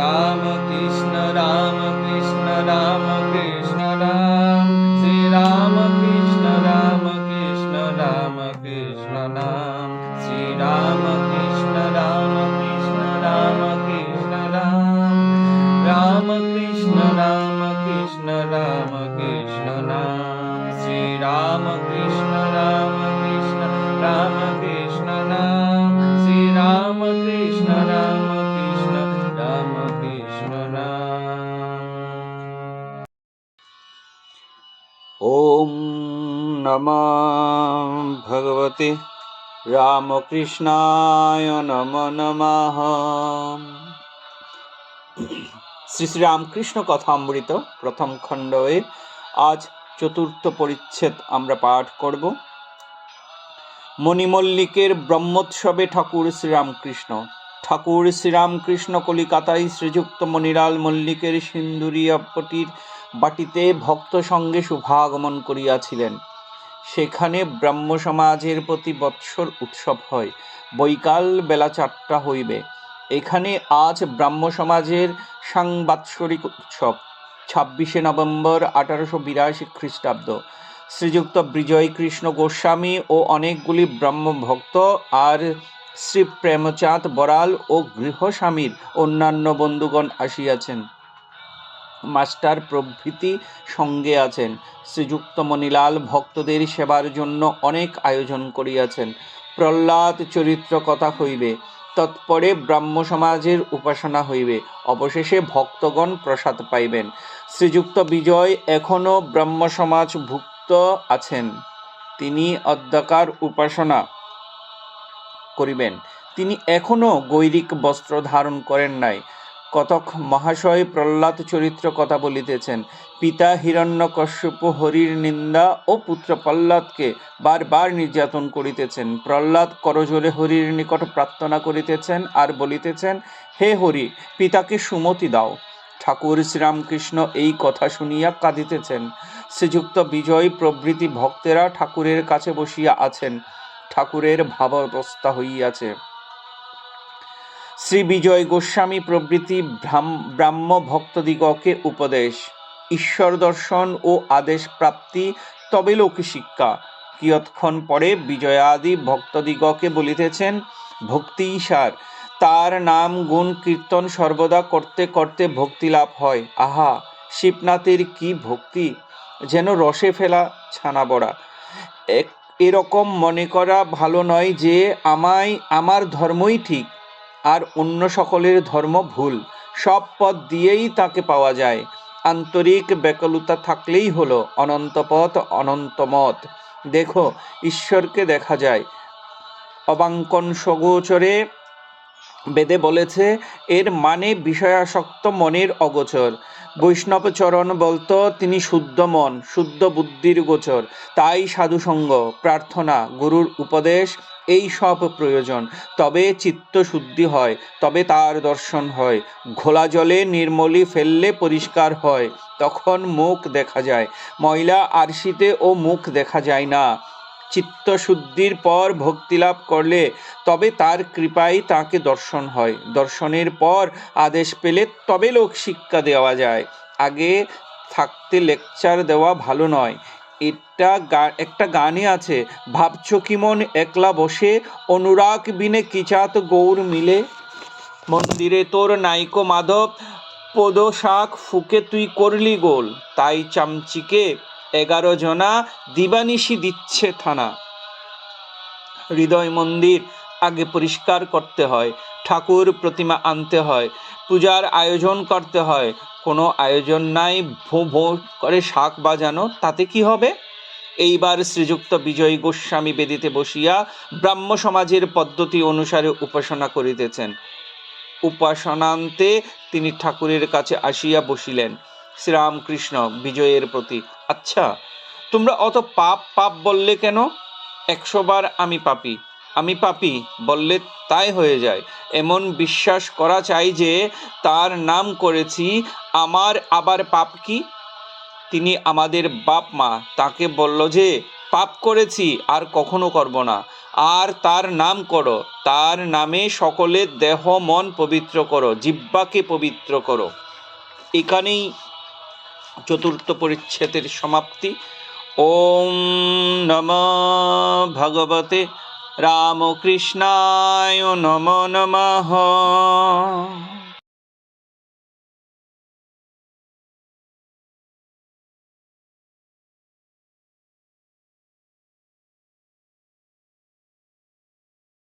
રામ ॐ नमः भगवते রামকৃষ্ণায় নম নমঃ শ্রী শ্রী রামকৃষ্ণ কথামৃত প্রথম খণ্ডের আজ চতুর্থ পরিচ্ছেদ আমরা পাঠ করব মণিমল্লিকের ব্রহ্মোৎসবে ঠাকুর শ্রীরামকৃষ্ণ ঠাকুর শ্রীরামকৃষ্ণ কলিকাতায় শ্রীযুক্ত মণিলাল মল্লিকের সিন্দুরিয়াপটির বাটিতে ভক্ত সঙ্গে শুভাগমন করিয়াছিলেন। সেখানে ব্রাহ্ম সমাজের প্রতি বৎসর উৎসব হয়। বৈকাল বেলা চারটা হইবে। এখানে আজ ব্রাহ্ম সমাজের সাংবাৎসরিক উৎসব, ছাব্বিশে নভেম্বর আঠারোশো বিরাশি খ্রিস্টাব্দ। শ্রীযুক্ত বিজয় কৃষ্ণ গোস্বামী ও অনেকগুলি ব্রাহ্ম ভক্ত আর শ্রী প্রেমচাঁদ বড়াল ও গৃহস্বামীর অন্যান্য বন্ধুগণ আসিয়াছেন। মাস্টার প্রভৃতি সঙ্গে আছেন। শ্রীযুক্ত মণিলাল ভক্তদের সেবার জন্য অনেক আয়োজন করিয়াছেন। প্রহ্লাদ চরিত্র কথা হইবে, তৎপরে ব্রাহ্ম সমাজের উপাসনা হইবে, অবশেষে ভক্তগণ প্রসাদ পাইবেন। শ্রীযুক্ত বিজয় এখনও ব্রাহ্ম সমাজ ভুক্ত আছেন। তিনি অদ্যাকার উপাসনা করিবেন। তিনি এখনও গৈরিক বস্ত্র ধারণ করেন নাই। কতক মহাশয় প্রহ্লাদ চরিত্র কথা বলিতেছেন। পিতা হিরণ্যকশ্যপ হরির নিন্দা ও পুত্র প্রহ্লাদকে বারবার নির্যাতন করিতেছেন। প্রহ্লাদ করজোরে হরির নিকট প্রার্থনা করিতেছেন আর বলিতেছেন, হে হরি, পিতাকে সুমতি দাও। ঠাকুর শ্রীরামকৃষ্ণ এই কথা শুনিয়া কাঁদিতেছেন। শ্রীযুক্ত বিজয় প্রভৃতি ভক্তেরা ঠাকুরের কাছে বসিয়া আছেন। ঠাকুরের ভাবাবস্থা হইয়াছে। শ্রী বিজয় গোস্বামী প্রভৃতি ব্রাহ্ম ভক্তদিগকে উপদেশ, ঈশ্বর দর্শন ও আদেশ প্রাপ্তি তবে লোক শিক্ষা কিয়ৎক্ষণ পরে বিজয়াদি ভক্তদিগকে বলিতেছেন, ভক্তি সার তার নাম গুণ কীর্তন সর্বদা করতে করতে ভক্তি লাভ হয়। আহা, শিবনাথের কি ভক্তি? যেন রসে ফেলা ছানা বড়া এরকম মনে করা ভালো নয় যে আমায়, আমার ধর্মই ঠিক। আর অন্য সকলের ধর্ম ভুল। সব পথ দিয়েই তাকে পাওয়া যায়। আন্তরিক ব্যাকুলতা থাকলেই হলো অনন্ত পথ, অনন্ত মত। দেখো, ঈশ্বরকে দেখা যায়। অবাঙ্কন সগোচরে বেদে বলেছে, এর মানে বিষয়াসক্ত মনের অগোচর। বৈষ্ণব চরণ বলতো তিনি শুদ্ধ মন, শুদ্ধ বুদ্ধির গোচর। তাই সাধুসঙ্গ, প্রার্থনা, গুরুর উপদেশ, এই সব প্রয়োজন। তবে চিত্ত শুদ্ধি হয়, তবে তার দর্শন হয়। ঘোলা জলে নির্মলি ফেললে পরিষ্কার হয়, তখন মুখ দেখা যায়। ময়লা আরশিতে ও মুখ দেখা যায় না। চিত্তশুদ্ধির পর ভক্তিলাভ করলে তবে তার কৃপায় তাকে দর্শন হয়। দর্শনের পর আদেশ পেলে তবে লোক শিক্ষা দেওয়া যায়। আগে থাকতে লেকচার দেওয়া ভালো নয়। এটা একটা গানে আছে, ভাবছ কি মন একলা বসে? অনুরাগ বিনে কিচাত গৌর মিলে? মন্দিরে তোর নাইকো মাধব পদ শাক ফুকে তুই করলি গোল। তাই চামচিকে এগারো জনা দিবানিশি দিচ্ছে থানা। হৃদয় মন্দির আগে পরিষ্কার করতে হয়, ঠাকুর প্রতিমা আনতে হয়, পূজার আয়োজন করতে হয়। কোনো আয়োজন নাই, ভো ভো করে শাক বাজানো, তাতে কি হবে? এইবার শ্রীযুক্ত বিজয় গোস্বামী বেদিতে বসিয়া ব্রাহ্ম সমাজের পদ্ধতি অনুসারে উপাসনা করিতেছেন। উপাসনান্তে তিনি ঠাকুরের কাছে আসিয়া বসিলেন। শ্রীরামকৃষ্ণ বিজয়ের প্রতি আচ্ছা তোমরা অত পাপ পাপ বললে কেন? একশো বার আমি পাপি। আমি পাপি বললে তাই হয়ে যায়। এমন বিশ্বাস করা চাই যে তার নাম করেছি, আমার আবার পাপ কি? তিনি আমাদের বাপ মা, তাকে বলল যে, পাপ করেছি, আর কখনো করব না। আর তার নাম করো, তার নামে সকলের দেহ, মন পবিত্র করো জিব্বাকে পবিত্র করো। এখানেই চতুর্থ পরিচ্ছেদের সমাপ্তি। ওম নম ভগবতে রামকৃষ্ণায় নম নমঃ।